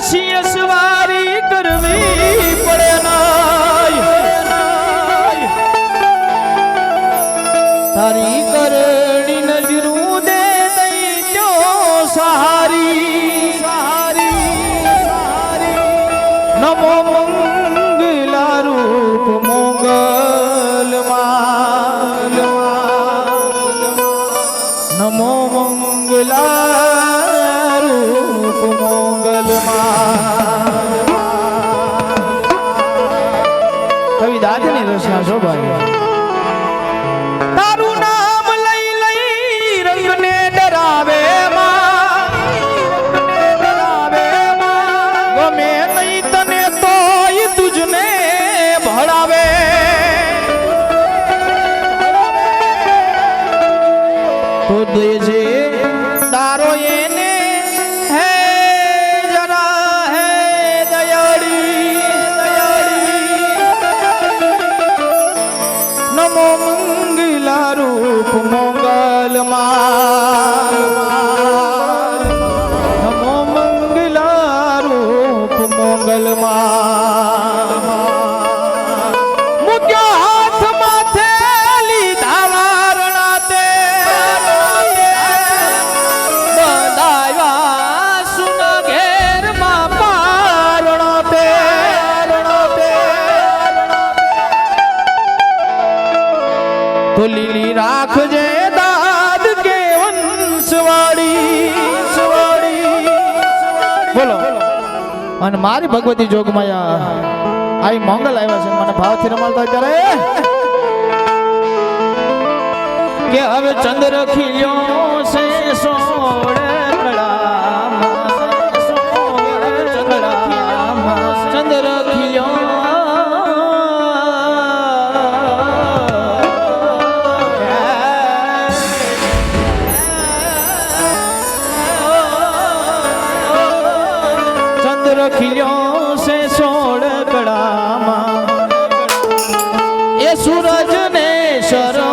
સિંહ સવારી કરવી પડે તારી કરણી નજરું દે દઈજો સહારી. સહારી નમો મંગલા રૂપ મોગલ નમો મંગલા કવિ દાદની રચના છો નમો મંગલા રૂપ મોગલ લીલી રાખજે દાદ કે વંશવાળી બોલો. અને મારી ભગવતી જોગમાયા આવી મોંગલ આવ્યા છે, મને ભાવથી રમાડતા અત્યારે કે હવે ચંદ્ર ખીલ્યો છે સોળ ખીલ્યો છે સોળ કળામાં એ સૂરજ ને શર